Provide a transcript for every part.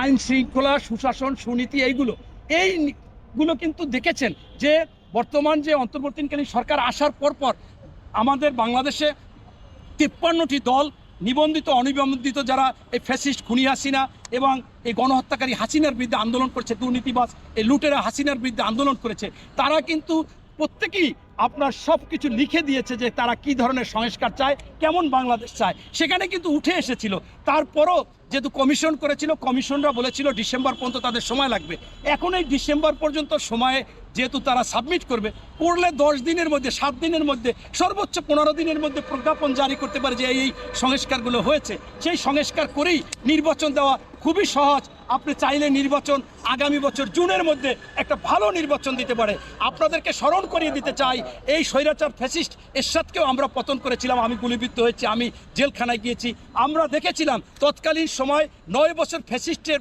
আইন শৃঙ্খলা সুশাসন, সুনীতি এইগুলো। এইগুলো কিন্তু দেখেছেন যে বর্তমান যে অন্তর্বর্তীকালীন সরকার আসার পর পর আমাদের বাংলাদেশে তিপ্পান্নটি দল নিবন্ধিত, অনিবন্ধিত যারা এই ফ্যাসিস্ট খুনি হাসিনা এবং এই গণহত্যাকারী হাসিনার বিরুদ্ধে আন্দোলন করেছে দুর্নীতিবাস এই লুটেরা হাসিনার বিরুদ্ধে আন্দোলন করেছে, তারা কিন্তু প্রত্যেকেই আপনার সব কিছু লিখে দিয়েছে যে তারা কি ধরনের সংস্কার চায়, কেমন বাংলাদেশ চায়। সেখানে কিন্তু উঠে এসেছিল। তারপরও যেহেতু কমিশন করেছিল, কমিশনরা বলেছিল ডিসেম্বর পর্যন্ত তাদের সময় লাগবে। এখন এই ডিসেম্বর পর্যন্ত সময়ে যেহেতু তারা সাবমিট করবে, করলে দশ দিনের মধ্যে, সাত দিনের মধ্যে, সর্বোচ্চ পনেরো দিনের মধ্যে প্রজ্ঞাপন জারি করতে পারে যে এই সংস্কারগুলো হয়েছে। সেই সংস্কার করেই নির্বাচন দেওয়া খুবই সহজ। আপনি চাইলে নির্বাচন আগামী বছর জুনের মধ্যে একটা ভালো নির্বাচন দিতে পারে। আপনাদেরকে স্মরণ করিয়ে দিতে চাই, এই স্বৈরাচার ফ্যাসিস্ট এরশাদকেও আমরা পতন করেছিলাম, আমি গুলিবিদ্ধ হয়েছি, আমি জেলখানায় গিয়েছি। আমরা দেখেছিলাম তৎকালীন সময় নয় বছর ফ্যাসিস্টের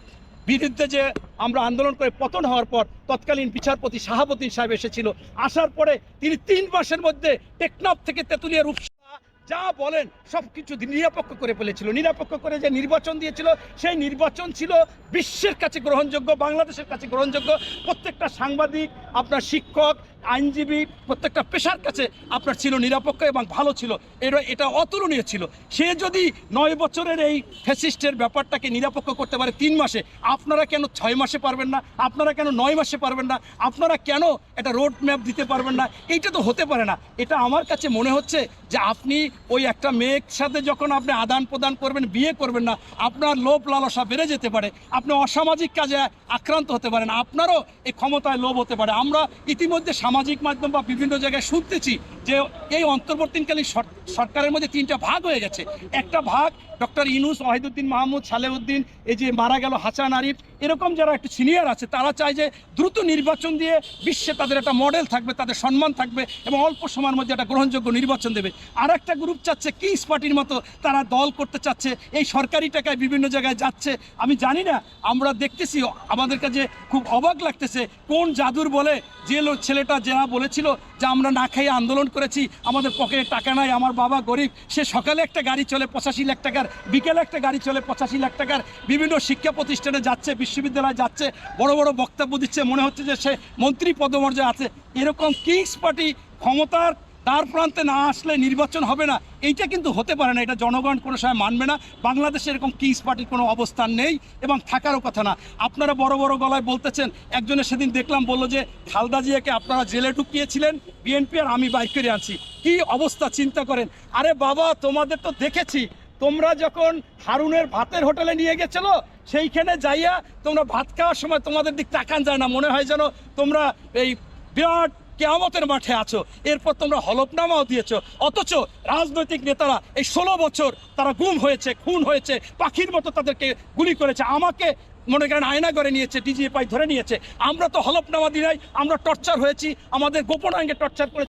বিরুদ্ধে যে আমরা আন্দোলন করে পতন হওয়ার পর তৎকালীন বিচারপতি শাহাবুদ্দিন সাহেব এসেছিল, আসার পরে তিনি তিন মাসের মধ্যে টেকনাফ থেকে তেঁতুলিয়া রূপসা যা বলেন সব কিছু নিরপেক্ষ করে ফেলেছিল। নিরপেক্ষ করে যে নির্বাচন দিয়েছিল, সেই নির্বাচন ছিল বিশ্বের কাছে গ্রহণযোগ্য, বাংলাদেশের কাছে গ্রহণযোগ্য। প্রত্যেকটা সাংবাদিক, আপনার শিক্ষক আইনজীবী প্রত্যেকটা পেশার কাছে আপনার ছিল নিরপেক্ষ এবং ভালো ছিল। এটা এটা অতুলনীয় ছিল। সে যদি নয় বছরের এই ফ্যাসিস্টের ব্যাপারটাকে নিরপেক্ষ করতে পারে তিন মাসে, আপনারা কেন ছয় মাসে পারবেন না? আপনারা কেন নয় মাসে পারবেন না? আপনারা কেন এটা রোড ম্যাপ দিতে পারবেন না? এইটা তো হতে পারে না। এটা আমার কাছে মনে হচ্ছে যে আপনি ওই একটা মেয়ের সাথে যখন আপনি আদান প্রদান করবেন, বিয়ে করবেন না, আপনার লোভ লালসা বেড়ে যেতে পারে। আপনি অসামাজিক কাজে আক্রান্ত হতে পারেন। আপনারও এই ক্ষমতায় লোভ হতে পারে। আমরা ইতিমধ্যে সামাজিক মাধ্যম বা বিভিন্ন জায়গায় শুনতেছি যে এই অন্তর্বর্তীকালীন সরকারের মধ্যে তিনটা ভাগ হয়ে গেছে। একটা ভাগ ডক্টর ইনুস ওয়াহিদুদ্দিন মাহমুদ, সালেউদ্দিন, এই যে মারা গেল হাসান আরিফ, এরকম যারা একটু সিনিয়র আছে, তারা চায় যে দ্রুত নির্বাচন দিয়ে বিশ্বে তাদের একটা মডেল থাকবে, তাদের সম্মান থাকবে এবং অল্প সময়ের মধ্যে একটা গ্রহণযোগ্য নির্বাচন দেবে। আর একটা গ্রুপ চাচ্ছে কিংস পার্টির মতো, তারা দল করতে চাচ্ছে, এই সরকারি টাকায় বিভিন্ন জায়গায় যাচ্ছে। আমি জানি না, আমরা দেখতেছি, আমাদের কাছে খুব অবাক লাগতেছে, কোন জাদুর বলে যে ছেলেটা যারা বলেছিল যে আমরা না খেয়ে আন্দোলন করেছি, আমাদের পকেটে টাকা নাই, আমার বাবা গরিব, সে সকালে একটা গাড়ি চলে পঁচাশি লাখ টাকার, বিকেলে একটা গাড়ি চলে পঁচাশি লাখ টাকার, বিভিন্ন শিক্ষা প্রতিষ্ঠানে যাচ্ছে, বিশ্ববিদ্যালয়ে যাচ্ছে, বড় বড় বক্তব্য দিচ্ছে, মনে হচ্ছে যে সে মন্ত্রী পদমর্যাদা আছে। এরকম কিংস পার্টি ক্ষমতার দ্বার প্রান্তে না আসলে নির্বাচন হবে না, এইটা কিন্তু হতে পারে না, এটা জনগণ কোনো সময় মানবে না। বাংলাদেশে এরকম কিংস পার্টির কোনো অবস্থান নেই এবং থাকারও কথা না। আপনারা বড় বড় গলায় বলতেছেন একজনের সেদিন দেখলাম বলল যে, খালদা জিয়াকে আপনারা জেলে ঢুকিয়েছিলেন বিএনপি আর আমি বাইক করে আনছি। কি অবস্থা, চিন্তা করেন। আরে বাবা, তোমাদের তো দেখেছি, তোমরা যখন হারুনের ভাতের হোটেলে নিয়ে গেছিল, সেইখানে যাইয়া তোমরা ভাত খাওয়ার সময় তোমাদের দিক তাকান যায় না। মনে হয় যেন তোমরা এই বিরাট কেয়ামতের মাঠে আছো। এরপর তোমরা হলফনামাও দিয়েছ। অথচ রাজনৈতিক নেতারা এই ষোলো বছর তারা গুম হয়েছে, খুন হয়েছে, পাখির মতো তাদেরকে গুলি করেছে। আমাকে মনে করেন আয়না করে নিয়েছে, ডিজিএফআই ধরে নিয়েছে। আমরা তো হলফনামা দিই নাই, আমরা টর্চার হয়েছি, আমাদের গোপনাঙ্গে টর্চার করে